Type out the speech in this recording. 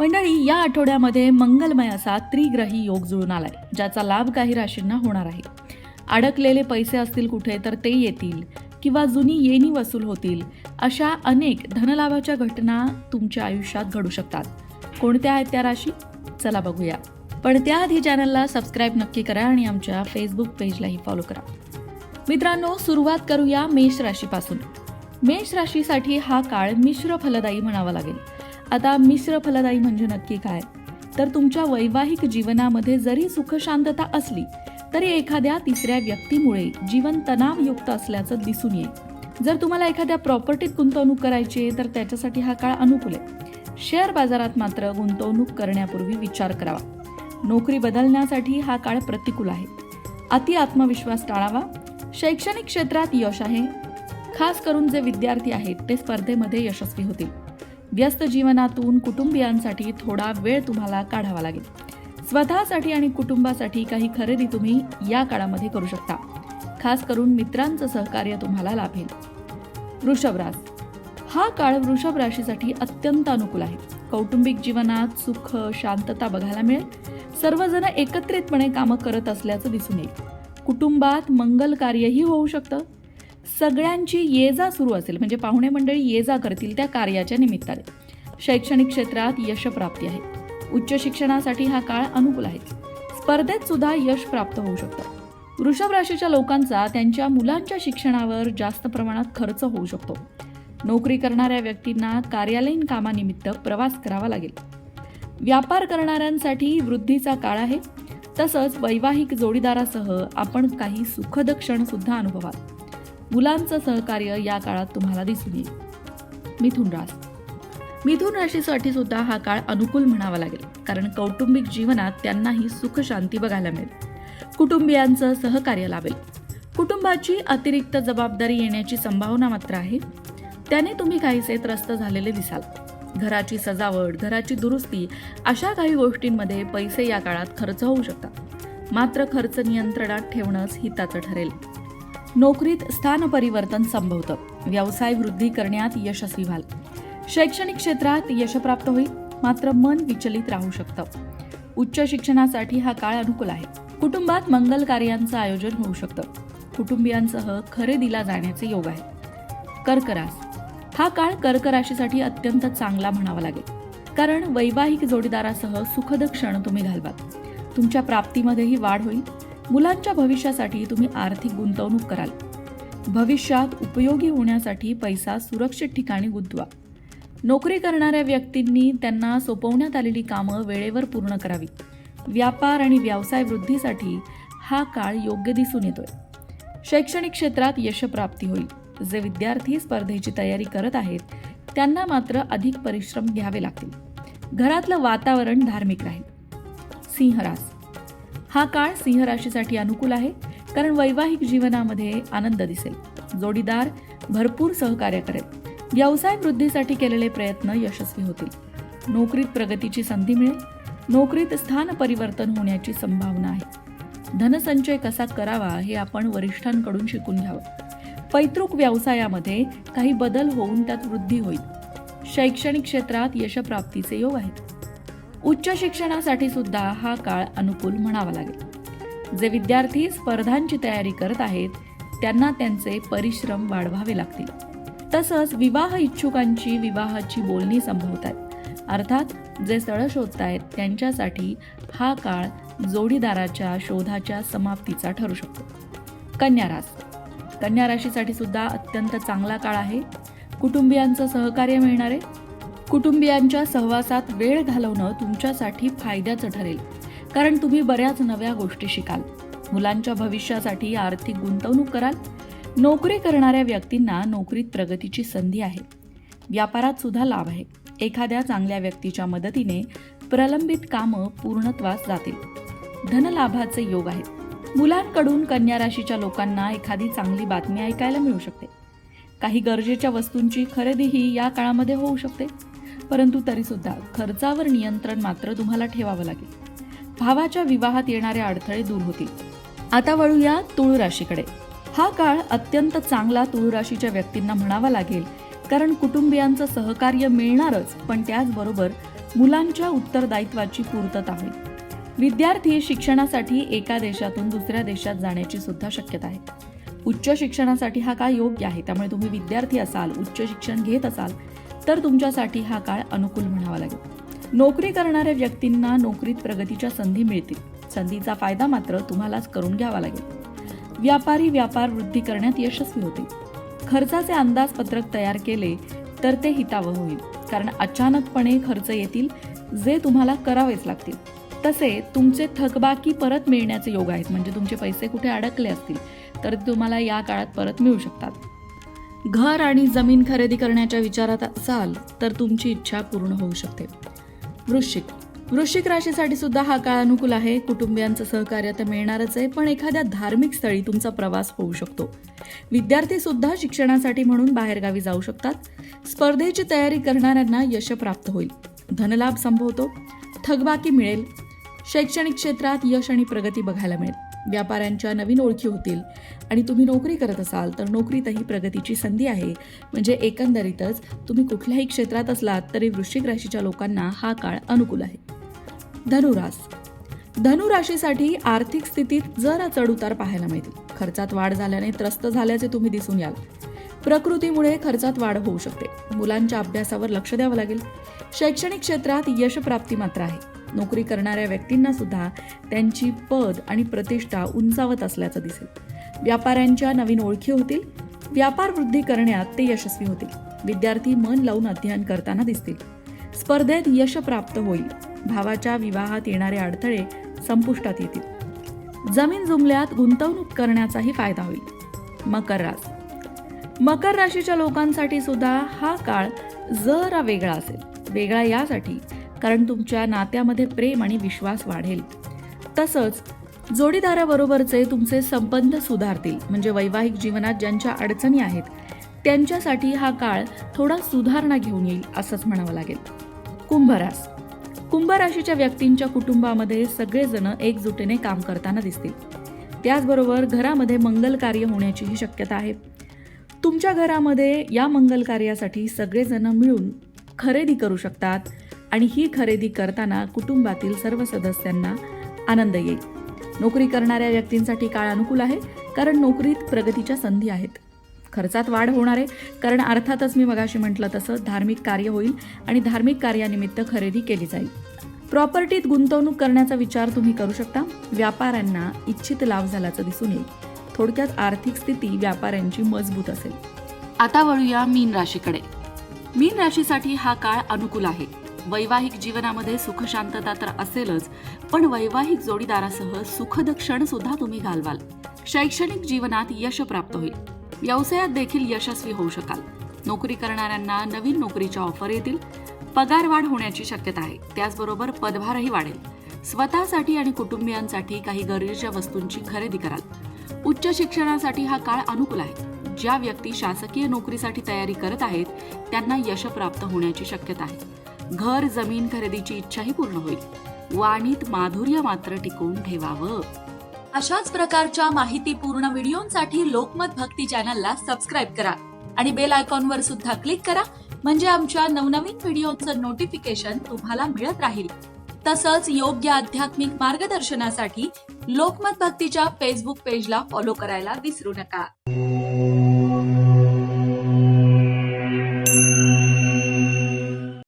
मंडळी या आठवड्यामध्ये मंगलमय असा त्रिग्रही योग जुळून आलाय ज्याचा लाभ काही राशींना होणार आहे. अडकलेले पैसे असतील कुठे तर ते येतील किंवा जुनी येणी वसूल होतील अशा अनेक धनलाभाच्या घटना तुमच्या आयुष्यात घडू शकतात. कोणत्या आहेत त्या राशी? चला बघूया. पण त्याआधी चॅनलला सबस्क्राईब नक्की करा आणि आमच्या फेसबुक पेजलाही फॉलो करा. मित्रांनो सुरुवात करूया मेष राशीपासून. मेष राशीसाठी हा काळ मिश्र फलदायी म्हणावा लागेल. आता मिश्र फलदायी म्हणजे नक्की काय? तर तुमच्या वैवाहिक जीवनामध्ये जरी सुख शांतता असली तरी एखाद्या तिसऱ्या व्यक्तीमुळे जीवन तणावयुक्त असल्याचं दिसून येईल. जर तुम्हाला एखाद्या प्रॉपर्टीत गुंतवणूक करायची आहे तर त्याच्यासाठी हा काळ अनुकूल आहे. शेअर बाजारात मात्र गुंतवणूक करण्यापूर्वी विचार करावा. नोकरी बदलण्यासाठी हा काळ प्रतिकूल आहे. अति आत्मविश्वास टाळावा. शैक्षणिक क्षेत्रात यश आहे. खास करून जे विद्यार्थी आहेत ते स्पर्धेमध्ये यशस्वी होतील. व्यस्त जीवनातून कुटुंबियांसाठी थोडा वेळ तुम्हाला काढावा लागेल. स्वतःसाठी आणि कुटुंबासाठी काही खरेदी तुम्ही या काळामध्ये करू शकता. खास करून मित्रांचं सहकार्य तुम्हाला लाभेल. वृषभरास हा काळ वृषभ राशीसाठी अत्यंत अनुकूल आहे. कौटुंबिक जीवनात सुख शांतता बघायला मिळेल. सर्वजण एकत्रितपणे कामं करत असल्याचं दिसून येईल. कुटुंबात मंगल कार्यही होऊ शकतं. सगळ्यांची ये जा सुरू असेल म्हणजे पाहुणे मंडळी ये जा करतील त्या कार्याच्या निमित्ताने. शैक्षणिक क्षेत्रात यशप्राप्ती आहे. उच्च शिक्षणासाठी हा काळ अनुकूल आहे. स्पर्धेत सुद्धा यश प्राप्त होऊ शकतं. वृषभ राशीच्या लोकांचा त्यांच्या मुलांच्या शिक्षणावर जास्त प्रमाणात खर्च होऊ शकतो. नोकरी करणाऱ्या व्यक्तींना कार्यालयीन कामानिमित्त प्रवास करावा लागेल. व्यापार करणाऱ्यांसाठी वृद्धीचा काळ आहे. तसंच वैवाहिक जोडीदारासह आपण काही सुखद क्षण सुद्धा अनुभवाल. मुलांचं सहकार्य या काळात तुम्हाला दिसून येईल. मिथुन रास मिथुन राशीसाठी सुद्धा हा काळ अनुकूल म्हणावा लागेल. कारण कौटुंबिक जीवनात त्यांनाही सुख शांती बघायला मिळेल. कुटुंबियांचं सहकार्य लाभेल. कुटुंबाची अतिरिक्त जबाबदारी येण्याची संभावना मात्र आहे. त्याने तुम्ही काहीसे त्रस्त झालेले दिसाल. घराची सजावट घराची दुरुस्ती अशा काही गोष्टींमध्ये पैसे या काळात खर्च होऊ शकतात. मात्र खर्च नियंत्रणात ठेवणंच हिताचं ठरेल. नोकरीत स्थान परिवर्तन संभवतं. व्यवसाय वृद्धी करण्यात यशस्वी व्हाल. शैक्षणिक क्षेत्रात यशप्राप्त होईल मात्र मन विचलित राहू शकतं. उच्च शिक्षणासाठी हा काळ अनुकूल आहे. कुटुंबात मंगल कार्यांचं आयोजन होऊ शकतं. कुटुंबियांसह खरेदीला जाण्याचे योग आहे. कर्करास. हा काळ कर्क राशीसाठी अत्यंत चांगला म्हणावा लागेल. कारण वैवाहिक जोडीदारासह सुखद क्षण तुम्ही घालवाल. तुमच्या प्राप्तीमध्येही वाढ होईल मुलांच्या भविष्यासाठी तुम्ही आर्थिक गुंतवणूक कराल. भविष्यात उपयोगी होण्यासाठी पैसा सुरक्षित ठिकाणी गुंतवा. नोकरी करणाऱ्या व्यक्तींनी त्यांना सोपवण्यात आलेली कामं वेळेवर पूर्ण करावी. व्यापार आणि व्यवसाय वृद्धीसाठी हा काळ योग्य दिसून येतोय. शैक्षणिक क्षेत्रात यशप्राप्ती होईल. जे विद्यार्थी स्पर्धेची तयारी करत आहेत त्यांना मात्र अधिक परिश्रम घ्यावे लागतील. घरातलं वातावरण धार्मिक राहील. सिंहरास हा काळ सिंह राशीसाठी अनुकूल आहे कारण वैवाहिक जीवनामध्ये आनंद दिसेल. जोडीदार भरपूर सहकार्य करेल. व्यवसाय वृद्धीसाठी केलेले प्रयत्न यशस्वी होतील. नोकरीत प्रगतीची संधी मिळेल. नोकरीत स्थान परिवर्तन होण्याची संभावना आहे. धनसंचय कसा करावा हे आपण वरिष्ठांकडून शिकून घ्यावं. पैतृक व्यवसायामध्ये काही बदल होऊन त्यात वृद्धी होईल. शैक्षणिक क्षेत्रात यशप्राप्तीचे योग आहेत. उच्च शिक्षणासाठी सुद्धा हा काळ अनुकूल म्हणावा लागेल. जे विद्यार्थी स्पर्धांची तयारी करत आहेत त्यांना त्यांचे परिश्रम वाढवावे लागतील. तसंच विवाह इच्छुकांची विवाहाची बोलणी संभवत आहेत अर्थात जे स्थळं शोधतायत त्यांच्यासाठी हा काळ जोडीदाराच्या शोधाच्या समाप्तीचा ठरू शकतो. कन्या रास कन्या राशीसाठी सुद्धा अत्यंत चांगला काळ आहे. कुटुंबियांचं सहकार्य मिळणार आहे कुटुंबियांच्या सहवासात वेळ घालवणं तुमच्यासाठी फायद्याचं ठरेल. कारण तुम्ही बऱ्याच नव्या गोष्टी शिकाल. मुलांच्या भविष्यासाठी आर्थिक गुंतवणूक कराल. नोकरी करणाऱ्या व्यक्तींना नोकरीत प्रगतीची संधी आहे. व्यापारात सुद्धा लाभ आहे. एखाद्या चांगल्या व्यक्तीच्या मदतीने प्रलंबित कामं पूर्णत्वास जातील. धनलाभाचे योग आहेत. मुलांकडून कन्या राशीच्या लोकांना एखादी चांगली बातमी ऐकायला मिळू शकते. काही गरजेच्या वस्तूंची खरेदीही या काळामध्ये होऊ शकते. परंतु तरीसुद्धा खर्चावर नियंत्रण मात्र तुम्हाला ठेवावं लागेल. भावाच्या विवाहात येणारे अडथळे दूर होतील. आता वळूया तुळ राशीकडे. हा काळ अत्यंत चांगला तुळ राशीच्या व्यक्तींना म्हणावा लागेल कारण कुटुंबियांचं सहकार्य मिळणारच पण त्याचबरोबर मुलांच्या उत्तरदायित्वाची पूर्तता होईल. विद्यार्थी शिक्षणासाठी एका देशातून दुसऱ्या देशात जाण्याची सुद्धा शक्यता आहे. उच्च शिक्षणासाठी हा काळ योग्य आहे त्यामुळे तुम्ही विद्यार्थी असाल उच्च शिक्षण घेत असाल तर तुमच्यासाठी हा काळ अनुकूल म्हणावा लागेल. नोकरी करणाऱ्या व्यक्तींना नोकरीत प्रगतीच्या संधी मिळतील. संधीचा फायदा मात्र तुम्हालाच करून घ्यावा लागेल. व्यापारी व्यापार वृद्धी करण्यात यशस्वी होतील. खर्चाचे अंदाजपत्रक तयार केले तर ते हितावह होईल. कारण अचानकपणे खर्च येतील जे तुम्हाला करावेच लागतील. तसे तुमचे थकबाकी परत मिळण्याचे योग आहेत. म्हणजे तुमचे पैसे कुठे अडकले असतील तर तुम्हाला या काळात परत मिळू शकतात. घर आणि जमीन खरेदी करण्याच्या विचारात असाल तर तुमची इच्छा पूर्ण होऊ शकते. वृश्चिक. वृश्चिक राशीसाठी सुद्धा हा काळ अनुकूल आहे. कुटुंबियांचं सहकार्य तर मिळणारच आहे पण एखाद्या धार्मिक स्थळी तुमचा प्रवास होऊ शकतो. विद्यार्थी सुद्धा शिक्षणासाठी म्हणून बाहेरगावी जाऊ शकतात. स्पर्धेची तयारी करणाऱ्यांना यश प्राप्त होईल. धनलाभ संभवतो. थकबाकी मिळेल. शैक्षणिक क्षेत्रात यश आणि प्रगती बघायला मिळेल. व्यापाऱ्यांच्या नवीन ओळखी होतील आणि तुम्ही नोकरी करत असाल तर नोकरीतही प्रगतीची संधी आहे. म्हणजे एकंदरीतच तुम्ही कुठल्याही क्षेत्रात असलात तरी वृश्चिक राशीच्या लोकांना हा काळ अनुकूल आहे. धनुरास. धनुराशीसाठी आर्थिक स्थितीत जरा चढउतार पाहायला मिळतील खर्चात वाढ झाल्याने त्रस्त झाल्याचे तुम्ही दिसून याल. प्रकृतीमुळे खर्चात वाढ होऊ शकते. मुलांच्या अभ्यासावर लक्ष द्यावं लागेल. शैक्षणिक क्षेत्रात यशप्राप्ती मात्र आहे. नोकरी करणाऱ्या व्यक्तींना सुद्धा त्यांची पद आणि प्रतिष्ठा उंचावत असल्याचं दिसेल. व्यापाऱ्यांच्या नवीन ओळखी होतील. व्यापार वृद्धी करण्यात ते यशस्वी होतील. विद्यार्थी मन लावून अध्ययन करताना दिसतील. स्पर्धेत यश प्राप्त होईल. भावाच्या विवाहात येणारे अडथळे संपुष्टात येतील. जमीन जुमल्यात गुंतवणूक करण्याचाही फायदा होईल. मकर रास मकर राशीच्या लोकांसाठी सुद्धा हा काळ जरा वेगळा असेल. वेगळा यासाठी कारण तुमच्या नात्यामध्ये प्रेम आणि विश्वास वाढेल. तसंच जोडीदाराबरोबरचे तुमचे संबंध सुधारतील. म्हणजे वैवाहिक जीवनात ज्यांच्या अडचणी आहेत त्यांच्यासाठी हा काळ थोडा सुधारणा घेऊन येईल असंच म्हणावं लागेल. कुंभरास. कुंभ राशीच्या व्यक्तींच्या कुटुंबामध्ये सगळेजण एकजुटीने काम करताना दिसतील. त्याचबरोबर घरामध्ये मंगल कार्य होण्याचीही शक्यता आहे. तुमच्या घरामध्ये या मंगल कार्यासाठी सगळेजण मिळून खरेदी करू शकतात आणि ही खरेदी करताना कुटुंबातील सर्व सदस्यांना आनंद येईल. नोकरी करणाऱ्या व्यक्तींसाठी काळ अनुकूल आहे कारण नोकरीत प्रगतीच्या संधी आहेत. खर्चात वाढ होणार आहे कारण अर्थातच मी मगाशी म्हटलं तसं धार्मिक कार्य होईल आणि धार्मिक कार्यानिमित्त खरेदी केली जाईल. प्रॉपर्टीत गुंतवणूक करण्याचा विचार तुम्ही करू शकता. व्यापाऱ्यांना इच्छित लाभ झाल्याचं दिसून येईल. थोडक्यात आर्थिक स्थिती व्यापाऱ्यांची मजबूत असेल. आता वळूया मीन राशीकडे. मीन राशीसाठी हा काळ अनुकूल आहे. वैवाहिक जीवनामध्ये सुख शांतता तर असेलच पण वैवाहिक जोडीदारासह सुखद क्षण सुद्धा तुम्ही घालवाल. शैक्षणिक जीवनात यश प्राप्त होईल. व्यवसायात देखील यशस्वी होऊ शकाल. नोकरी करणाऱ्यांना नवीन नोकरीच्या ऑफर येतील. पगार वाढ होण्याची शक्यता आहे. त्याचबरोबर पदभारही वाढेल. स्वतःसाठी आणि कुटुंबियांसाठी काही गरजेच्या वस्तूंची खरेदी कराल. उच्च शिक्षणासाठी हा काळ अनुकूल आहे. ज्या व्यक्ती शासकीय नोकरीसाठी तयारी करत आहेत त्यांना यश प्राप्त होण्याची शक्यता आहे. घर जमीन खरेदीची इच्छाही पूर्ण होईल. वाणीत माधुर्य मात्र टिकवून ठेवावं. अशाच प्रकारच्या माहितीपूर्ण व्हिडिओंसाठी लोकमत भक्ती चॅनलला सबस्क्राईब करा आणि बेल आयकॉनवर सुद्धा क्लिक करा म्हणजे आमच्या नवनवीन व्हिडिओचं नोटिफिकेशन तुम्हाला मिळत राहील. तसंच योग्य आध्यात्मिक मार्गदर्शनासाठी लोकमत भक्तीच्या फेसबुक पेजला फॉलो करायला विसरू नका.